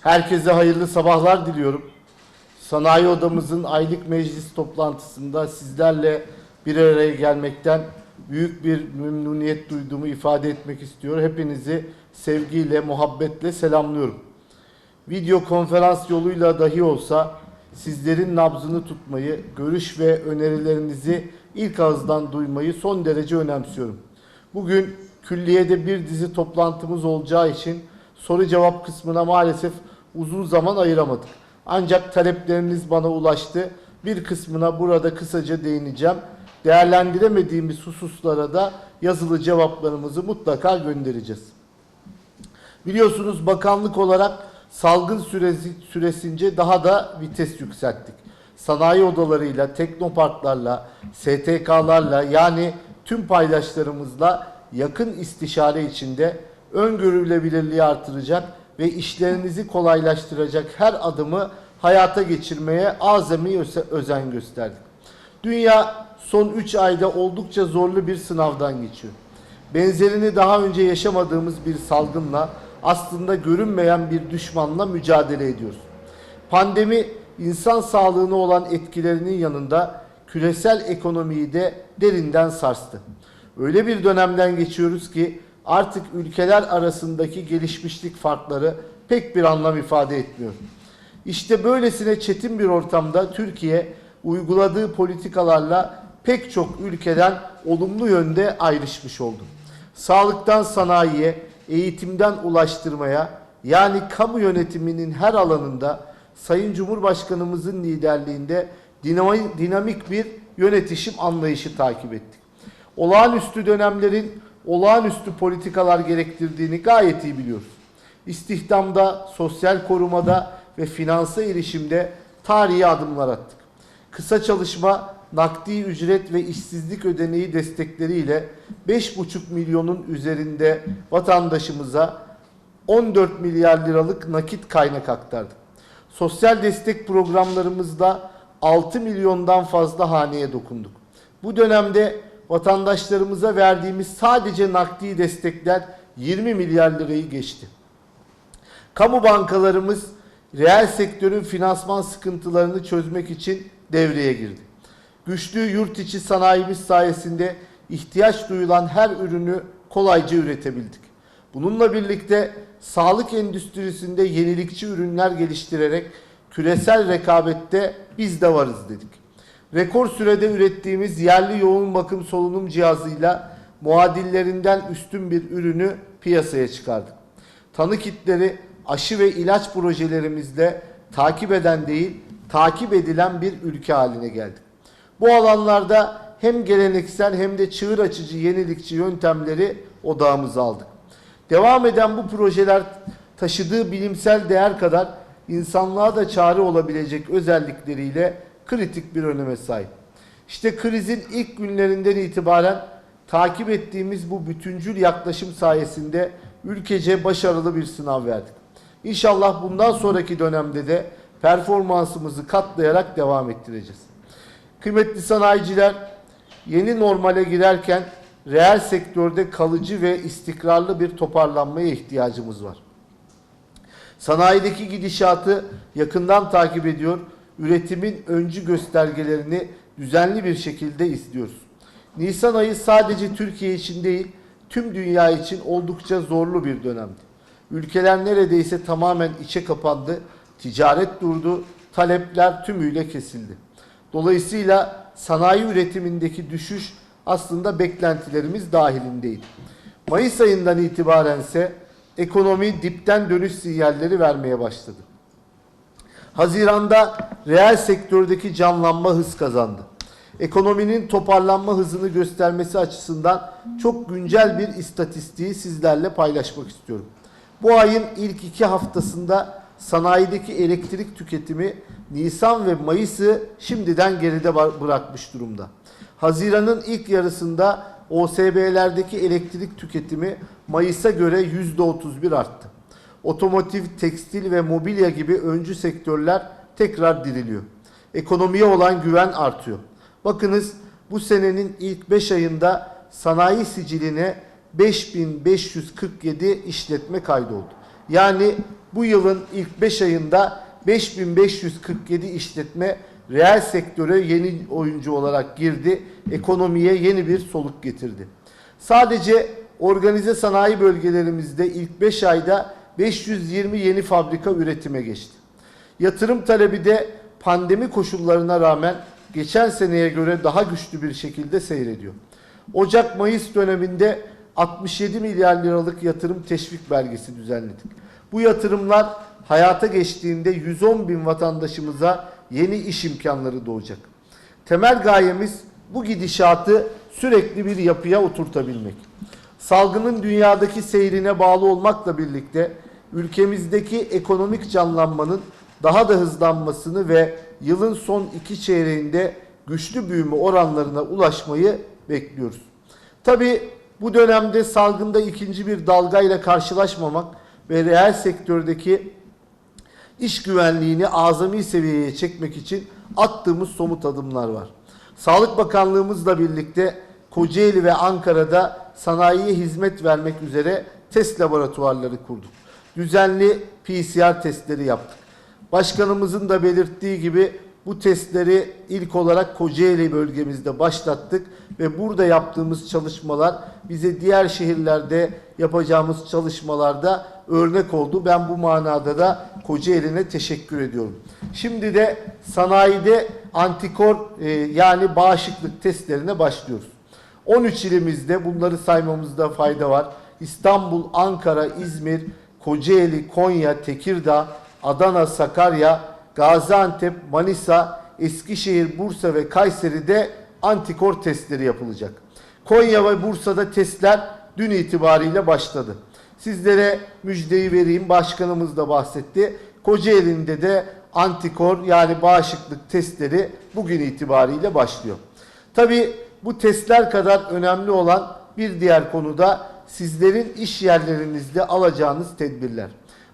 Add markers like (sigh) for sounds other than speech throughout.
Herkese hayırlı sabahlar diliyorum. Sanayi Odamızın aylık meclis toplantısında sizlerle bir araya gelmekten büyük bir memnuniyet duyduğumu ifade etmek istiyor. Hepinizi sevgiyle, muhabbetle selamlıyorum. Video konferans yoluyla dahi olsa sizlerin nabzını tutmayı, görüş ve önerilerinizi ilk ağızdan duymayı son derece önemsiyorum. Bugün külliyede bir dizi toplantımız olacağı için soru cevap kısmına maalesef uzun zaman ayıramadık. Ancak talepleriniz bana ulaştı. Bir kısmına burada kısaca değineceğim. Değerlendiremediğimiz hususlara da yazılı cevaplarımızı mutlaka göndereceğiz. Biliyorsunuz bakanlık olarak salgın süresi, süresince daha da vites yükselttik. Sanayi odalarıyla, teknoparklarla, STK'larla yani tüm paydaşlarımızla yakın istişare içinde öngörülebilirliği artıracak ve işlerinizi kolaylaştıracak her adımı hayata geçirmeye azami özen gösterdik. Dünya son 3 ayda oldukça zorlu bir sınavdan geçiyor. Benzerini daha önce yaşamadığımız bir salgınla aslında görünmeyen bir düşmanla mücadele ediyoruz. Pandemi insan sağlığına olan etkilerinin yanında küresel ekonomiyi de derinden sarstı. Öyle bir dönemden geçiyoruz ki artık ülkeler arasındaki gelişmişlik farkları pek bir anlam ifade etmiyor. İşte böylesine çetin bir ortamda Türkiye uyguladığı politikalarla pek çok ülkeden olumlu yönde ayrışmış oldu. Sağlıktan sanayiye, eğitimden ulaştırmaya yani kamu yönetiminin her alanında Sayın Cumhurbaşkanımızın liderliğinde dinamik, bir yönetişim anlayışı takip ettik. Olağanüstü dönemlerin olağanüstü politikalar gerektirdiğini gayet iyi biliyoruz. İstihdamda, sosyal korumada ve finansa erişimde tarihi adımlar attık. Kısa çalışma, nakdi ücret ve işsizlik ödeneği destekleriyle 5,5 milyonun üzerinde vatandaşımıza 14 milyar liralık nakit kaynak aktardık. Sosyal destek programlarımızda 6 milyondan fazla haneye dokunduk. Bu dönemde vatandaşlarımıza verdiğimiz sadece nakdi destekler 20 milyar lirayı geçti. Kamu bankalarımız reel sektörün finansman sıkıntılarını çözmek için devreye girdi. Güçlü yurt içi sanayimiz sayesinde ihtiyaç duyulan her ürünü kolayca üretebildik. Bununla birlikte sağlık endüstrisinde yenilikçi ürünler geliştirerek küresel rekabette biz de varız dedik. Rekor sürede ürettiğimiz yerli yoğun bakım solunum cihazıyla muadillerinden üstün bir ürünü piyasaya çıkardık. Tanı kitleri, aşı ve ilaç projelerimizle takip eden değil, takip edilen bir ülke haline geldik. Bu alanlarda hem geleneksel hem de çığır açıcı yenilikçi yöntemleri odağımıza aldık. Devam eden bu projeler taşıdığı bilimsel değer kadar insanlığa da çare olabilecek özellikleriyle kritik bir öneme sahip. İşte krizin ilk günlerinden itibaren takip ettiğimiz bu bütüncül yaklaşım sayesinde ülkece başarılı bir sınav verdik. İnşallah bundan sonraki dönemde de performansımızı katlayarak devam ettireceğiz. Kıymetli sanayiciler, yeni normale girerken reel sektörde kalıcı ve istikrarlı bir toparlanmaya ihtiyacımız var. Sanayideki gidişatı yakından takip ediyor, üretimin öncü göstergelerini düzenli bir şekilde izliyoruz. Nisan ayı sadece Türkiye için değil, tüm dünya için oldukça zorlu bir dönemdi. Ülkeler neredeyse tamamen içe kapandı, ticaret durdu, talepler tümüyle kesildi. Dolayısıyla sanayi üretimindeki düşüş aslında beklentilerimiz dahilindeydi. Mayıs ayından itibaren ise ekonomi dipten dönüş sinyalleri vermeye başladı. Haziranda reel sektördeki canlanma hız kazandı. Ekonominin toparlanma hızını göstermesi açısından çok güncel bir istatistiği sizlerle paylaşmak istiyorum. Bu ayın ilk iki haftasında sanayideki elektrik tüketimi Nisan ve Mayıs'ı şimdiden geride bırakmış durumda. Haziran'ın ilk yarısında OSB'lerdeki elektrik tüketimi Mayıs'a göre %31 arttı. Otomotiv, tekstil ve mobilya gibi öncü sektörler tekrar diriliyor. Ekonomiye olan güven artıyor. Bakınız bu senenin ilk 5 ayında sanayi siciline 5547 işletme kaydoldu. Yani bu yılın ilk 5 ayında 5547 işletme reel sektöre yeni oyuncu olarak girdi. Ekonomiye yeni bir soluk getirdi. Sadece organize sanayi bölgelerimizde ilk 5 ayda 520 yeni fabrika üretime geçti. Yatırım talebi de pandemi koşullarına rağmen geçen seneye göre daha güçlü bir şekilde seyrediyor. Ocak-Mayıs döneminde 67 milyar liralık yatırım teşvik belgesi düzenledik. Bu yatırımlar hayata geçtiğinde 110 bin vatandaşımıza yeni iş imkanları doğacak. Temel gayemiz bu gidişatı sürekli bir yapıya oturtabilmek. Salgının dünyadaki seyrine bağlı olmakla birlikte ülkemizdeki ekonomik canlanmanın daha da hızlanmasını ve yılın son iki çeyreğinde güçlü büyüme oranlarına ulaşmayı bekliyoruz. Tabi bu dönemde salgında ikinci bir dalgayla karşılaşmamak ve reel sektördeki iş güvenliğini azami seviyeye çekmek için attığımız somut adımlar var. Sağlık Bakanlığımızla birlikte Kocaeli ve Ankara'da sanayiye hizmet vermek üzere test laboratuvarları kurduk. Düzenli PCR testleri yaptık. Başkanımızın da belirttiği gibi bu testleri ilk olarak Kocaeli bölgemizde başlattık ve burada yaptığımız çalışmalar bize diğer şehirlerde yapacağımız çalışmalarda örnek oldu. Ben bu manada da Kocaeli'ne teşekkür ediyorum. Şimdi de sanayide antikor e, yani bağışıklık testlerine başlıyoruz. 13 ilimizde bunları saymamızda fayda var. İstanbul, Ankara, İzmir, Kocaeli, Konya, Tekirdağ, Adana, Sakarya, Gaziantep, Manisa, Eskişehir, Bursa ve Kayseri'de antikor testleri yapılacak. Konya ve Bursa'da testler dün itibariyle başladı. Sizlere müjdeyi vereyim. Başkanımız da bahsetti. Kocaeli'nde de antikor yani bağışıklık testleri bugün itibariyle başlıyor. Tabi bu testler kadar önemli olan bir diğer konu da sizlerin iş yerlerinizde alacağınız tedbirler.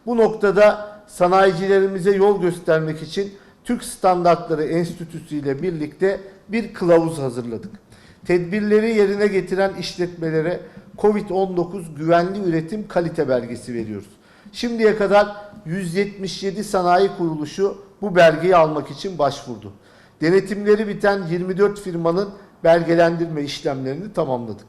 Bu noktada sanayicilerimize yol göstermek için Türk Standartları Enstitüsü ile birlikte bir kılavuz hazırladık. Tedbirleri yerine getiren işletmelere COVID-19 güvenli üretim kalite belgesi veriyoruz. Şimdiye kadar 177 sanayi kuruluşu bu belgeyi almak için başvurdu. Denetimleri biten 24 firmanın belgelendirme işlemlerini tamamladık.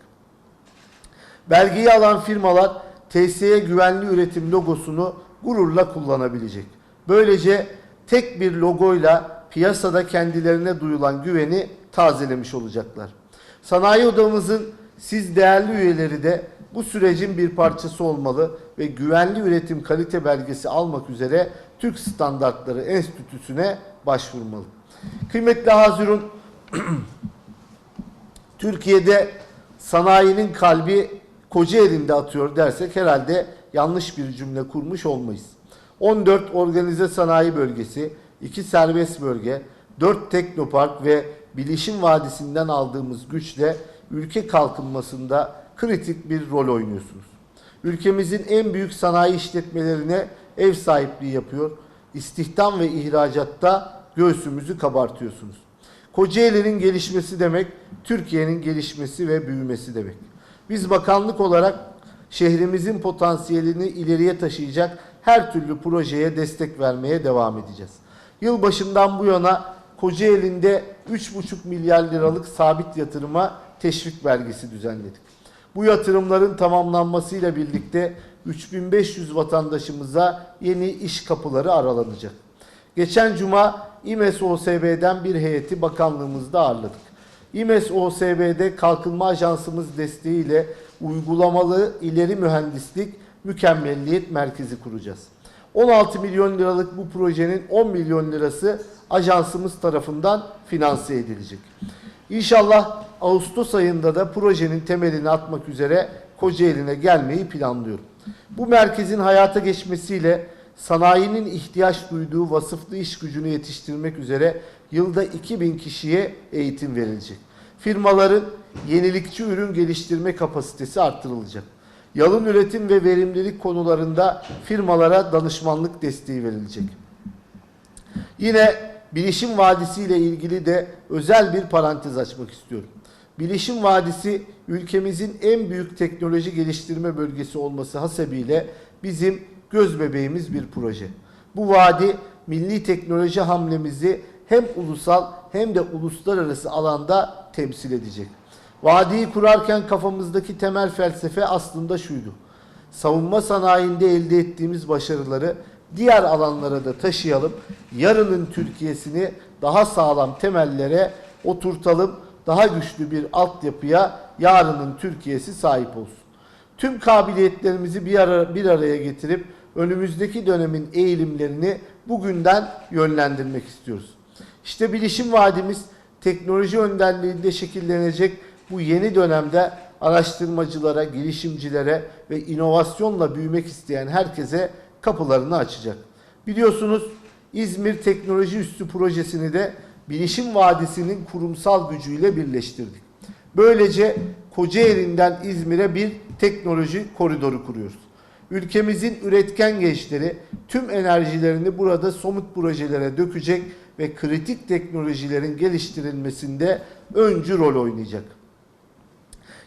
Belgeyi alan firmalar TSE güvenli üretim logosunu gururla kullanabilecek. Böylece tek bir logoyla piyasada kendilerine duyulan güveni tazelemiş olacaklar. Sanayi odamızın siz değerli üyeleri de bu sürecin bir parçası olmalı ve güvenli üretim kalite belgesi almak üzere Türk Standartları Enstitüsü'ne başvurmalı. Kıymetli Hazirun, (clears throat) Türkiye'de sanayinin kalbi Kocaeli'nde atıyor dersek herhalde yanlış bir cümle kurmuş olmayız. 14 organize sanayi bölgesi, 2 serbest bölge, 4 teknopark ve bilişim vadisinden aldığımız güçle ülke kalkınmasında kritik bir rol oynuyorsunuz. Ülkemizin en büyük sanayi işletmelerine ev sahipliği yapıyor. İstihdam ve ihracatta göğsümüzü kabartıyorsunuz. Kocaeli'nin gelişmesi demek, Türkiye'nin gelişmesi ve büyümesi demek. Biz bakanlık olarak şehrimizin potansiyelini ileriye taşıyacak her türlü projeye destek vermeye devam edeceğiz. Yılbaşından bu yana Kocaeli'nde 3,5 milyar liralık sabit yatırıma teşvik belgesi düzenledik. Bu yatırımların tamamlanmasıyla birlikte 3500 vatandaşımıza yeni iş kapıları aralanacak. Geçen cuma İMES OSB'den bir heyeti bakanlığımızda ağırladık. İMES OSB'de Kalkınma Ajansımız desteğiyle uygulamalı ileri mühendislik mükemmelliyet merkezi kuracağız. 16 milyon liralık bu projenin 10 milyon lirası ajansımız tarafından finanse edilecek. İnşallah Ağustos ayında da projenin temelini atmak üzere Kocaeli'ne gelmeyi planlıyorum. Bu merkezin hayata geçmesiyle sanayinin ihtiyaç duyduğu vasıflı iş gücünü yetiştirmek üzere yılda 2000 kişiye eğitim verilecek. Firmaların yenilikçi ürün geliştirme kapasitesi artırılacak. Yalın üretim ve verimlilik konularında firmalara danışmanlık desteği verilecek. Yine Bilişim Vadisi ile ilgili de özel bir parantez açmak istiyorum. Bilişim Vadisi ülkemizin en büyük teknoloji geliştirme bölgesi olması hasebiyle bizim göz bebeğimiz bir proje. Bu vadi milli teknoloji hamlemizi hem ulusal hem de uluslararası alanda temsil edecek. Vadiyi kurarken kafamızdaki temel felsefe aslında şuydu. Savunma sanayinde elde ettiğimiz başarıları diğer alanlara da taşıyalım. Yarının Türkiye'sini daha sağlam temellere oturtalım. Daha güçlü bir altyapıya yarının Türkiye'si sahip olsun. Tüm kabiliyetlerimizi bir, ara, bir araya getirip önümüzdeki dönemin eğilimlerini bugünden yönlendirmek istiyoruz. İşte bilişim vadimiz teknoloji önderliğinde şekillenecek bu yeni dönemde araştırmacılara, girişimcilere ve inovasyonla büyümek isteyen herkese kapılarını açacak. Biliyorsunuz İzmir Teknoloji Üssü projesini de Bilişim Vadisi'nin kurumsal gücüyle birleştirdik. Böylece Kocaeli'nden İzmir'e bir teknoloji koridoru kuruyoruz. Ülkemizin üretken gençleri tüm enerjilerini burada somut projelere dökecek ve kritik teknolojilerin geliştirilmesinde öncü rol oynayacak.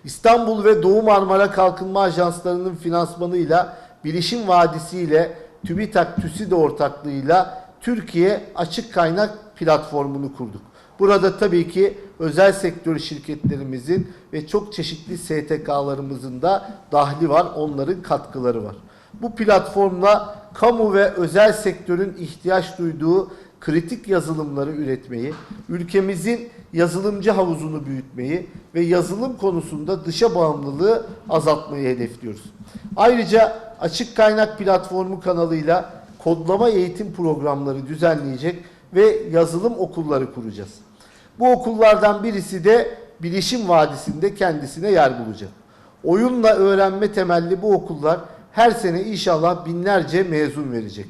İstanbul ve Doğu Marmara Kalkınma Ajanslarının finansmanıyla Bilişim Vadisi ile TÜBİTAK TÜSİDE ortaklığıyla Türkiye Açık Kaynak platformunu kurduk. Burada tabii ki özel sektör şirketlerimizin ve çok çeşitli STK'larımızın da dahli var, onların katkıları var. Bu platformla kamu ve özel sektörün ihtiyaç duyduğu kritik yazılımları üretmeyi, ülkemizin yazılımcı havuzunu büyütmeyi ve yazılım konusunda dışa bağımlılığı azaltmayı hedefliyoruz. Ayrıca açık kaynak platformu kanalıyla kodlama eğitim programları düzenleyecek ve yazılım okulları kuracağız. Bu okullardan birisi de Bilişim Vadisi'nde kendisine yer bulacak. Oyunla öğrenme temelli bu okullar her sene inşallah binlerce mezun verecek.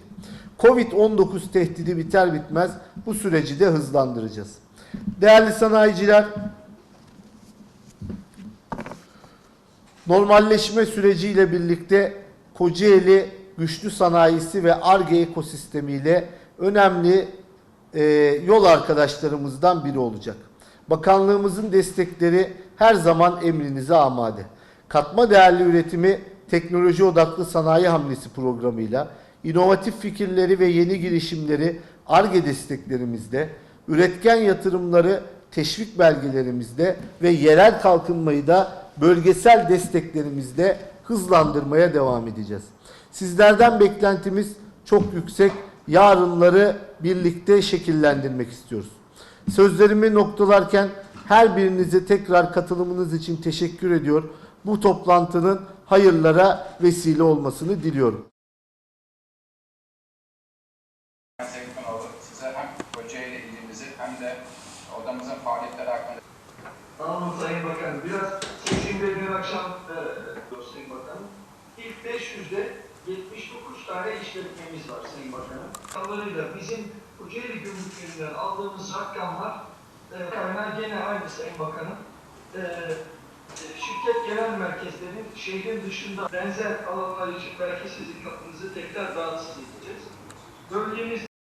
Covid-19 tehdidi biter bitmez bu süreci de hızlandıracağız. Değerli sanayiciler, normalleşme süreciyle birlikte Kocaeli güçlü sanayisi ve ARGE ekosistemiyle önemli e, yol arkadaşlarımızdan biri olacak. Bakanlığımızın destekleri her zaman emrinize amade. Katma değerli üretimi teknoloji odaklı sanayi hamlesi programıyla, inovatif fikirleri ve yeni girişimleri ARGE desteklerimizde, üretken yatırımları teşvik belgelerimizde ve yerel kalkınmayı da bölgesel desteklerimizde hızlandırmaya devam edeceğiz. Sizlerden beklentimiz çok yüksek. Yarınları birlikte şekillendirmek istiyoruz. Sözlerimi noktalarken her birinize tekrar katılımınız için teşekkür ediyor. Bu toplantının hayırlara vesile olmasını diliyorum. Sayın Kınalı, size hem Kocaeli ilimizi hem de odamızın faaliyetleri hakkında Tamam mı Sayın Bakan? Biraz seçimde dün akşam e, Sayın Bakanım. İlk 500'de 79 tane işletmemiz var Sayın Bakanım. Kalarıyla bizim Kocaeli Gümrüklerinden aldığımız rakamlar e, kaynağı gene aynı Sayın Bakanım. E, şirket genel merkezlerinin şehrin dışında benzer alanlar için merkez hizmetlerinizi tekrar rahatsız edeceğiz. Bölgemiz